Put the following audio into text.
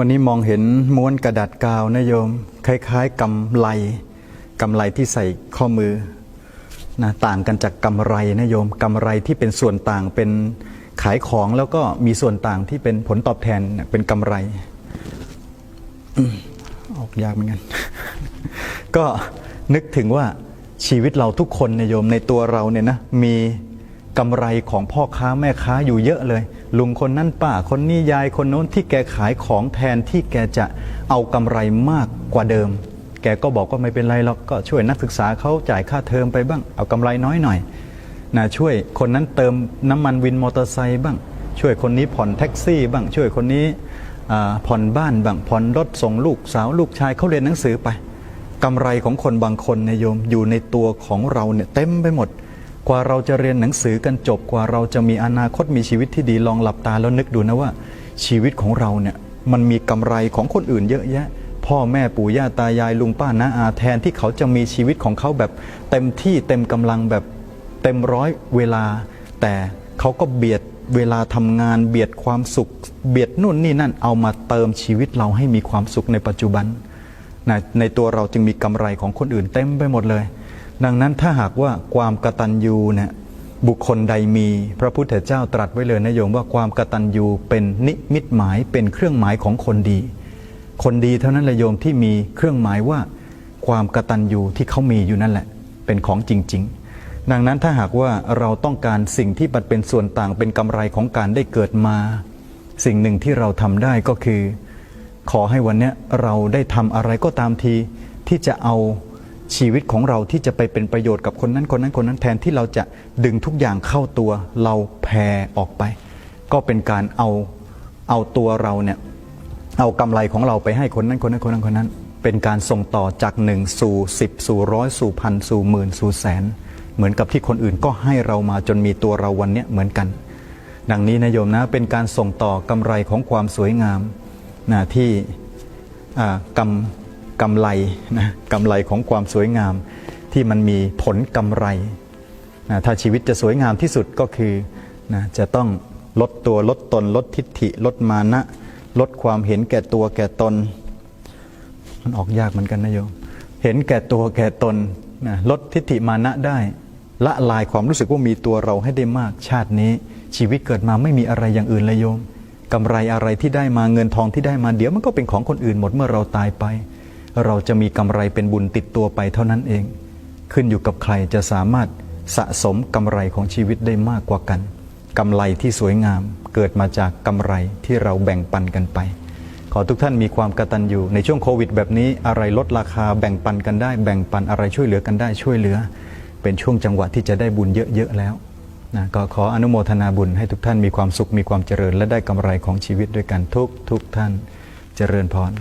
วันนี้มองเห็นม้วนกระดาษกาวนะโยม คล้ายๆกำไลกำไลที่ใส่ข้อมือนะต่างกันจากกำไรนะโยมกำไรที่เป็นส่วนต่างเป็นขายของแล้วก็มีส่วนต่างที่เป็นผลตอบแทนเป็นกำไรออกยากเหมือนกัน ก็นึกถึงว่าชีวิตเราทุกคนนี่ยโยมในตัวเราเนี่ยนะมีกำไรของพ่อค้าแม่ค้าอยู่เยอะเลย ลุงคนนั้นป้าคนนี้ยายคนโน้นที่แกขายของแทนที่แกจะเอากำไรมากกว่าเดิม แกก็บอกว่าไม่เป็นไรหรอกก็ช่วยนักศึกษาเขาจ่ายค่าเทอมไปบ้าง เอากำไรน้อยหน่อยนะช่วยคนนั้นเติมน้ำมันวินมอเตอร์ไซค์บ้าง ช่วยคนนี้ผ่อนแท็กซี่บ้าง ช่วยคนนี้ผ่อนบ้านบ้างผ่อนรถส่งลูกสาวลูกชายเขาเรียนหนังสือไปกำไรของคนบางคนเนโยมอยู่ในตัวของเราเนี่ยเต็มไปหมด กว่าเราจะเรียนหนังสือกันจบกว่าเราจะมีอนาคตมีชีวิตที่ดีลองหลับตาแล้วนึกดูนะว่า ชีวิตของเราเนี่ยมันมีกำไรของคนอื่นเยอะแยะ พ่อแม่ปู่ย่าตายายลุงป้าน้าอาแทนที่เขาจะมีชีวิตของเขาแบบ เต็มที่เต็มกำลังแบบเต็มร้อยเวลา แต่เขาก็เบียดเวลาทำงานเบียดความสุข เบียดนู่นนี่นั่นเอามาเติมชีวิตเราให้มีความสุขในปัจจุบันนในตัวเราจึงมีกำไรของคนอื่นเต็มไปหมดเลย ดังนั้นถ้าหากว่าความกตัญญูเนี่ยบุคคลใดมีพระพุทธเจ้าตรัสไว้เลยนะโยมว่าความกตัญญูเป็นนิมิตหมายเป็นเครื่องหมายของคนดี คนดีเท่านั้นละโยมที่มีเครื่องหมายว่าความกตัญญูที่เขามีอยู่นั่นแหละ เป็นของจริง ๆ ดังนั้นถ้าหากว่าเราต้องการสิ่งที่มันเป็นส่วนต่างเป็นกำไรของการได้เกิดมา สิ่งหนึ่งที่เราทำได้ก็คือ ขอให้วันนี้เราได้ทำอะไรก็ตามทีที่จะเอา ชีวิตของเราที่จะไปเป็นประโยชน์กับคนนั้นคนนั้นคนนั้นแทนที่เราจะดึงทุกอย่างเข้าตัวเราแผ่ออกไป ก็เป็นการเอาเอาตัวเราเนี่ยเอากำไรของเราไปให้คนนั้นคนนั้นคนนั้นคนนั้น เป็นการส่งต่อจากหนึ่งสู่สิบสู่ร้อยสู่พันสู่หมื่นสู่แสน เหมือนกับที่คนอื่นก็ให้เรามาจนมีตัวเราวันเนี้ยเหมือนกัน ดังนี้นะโยมนะเป็นการส่งต่อกำไรของความสวยงามนะที่อ่ากำ กำไรนะกำไรของความสวยงามที่มันมีผลกำไรนะถ้าชีวิตจะสวยงามที่สุดก็คือนะจะต้องลดตัวลดตน ลดทิฏฐิ ลดมานะ ลดความเห็นแก่ตัวแก่ตน มันออกยากเหมือนกันนะโยมเห็นแก่ตัวแก่ตนนะลดทิฏฐิมานะได้ ละลายความรู้สึกว่ามีตัวเราให้ได้มาก ชาตินี้ ชีวิตเกิดมาไม่มีอะไรอย่างอื่นเลยโยมกำไรอะไรที่ได้มาเงินทองที่ได้มาเดี๋ยวมันก็เป็นของคนอื่นหมดเมื่อเราตายไป เราจะมีกำไรเป็นบุญติดตัวไปเท่านั้นเอง ขึ้นอยู่กับใครจะสามารถสะสมกำไรของชีวิตได้มากกว่ากันกำไรที่สวยงามเกิดมาจากกำไรที่เราแบ่งปันกันไป ขอทุกท่านมีความกตัญญูในช่วงโควิด แบบนี้อะไรลดราคาแบ่งปันกันได้ แบ่งปันอะไรช่วยเหลือกันได้ช่วยเหลือ เป็นช่วงจังหวะที่จะได้บุญเยอะๆแล้วนะก็ขออนุโมทนาบุญให้ทุกท่านมีความสุขมีความเจริญและได้กำไรของชีวิตด้วยกันทุกทุกท่านเจริญพร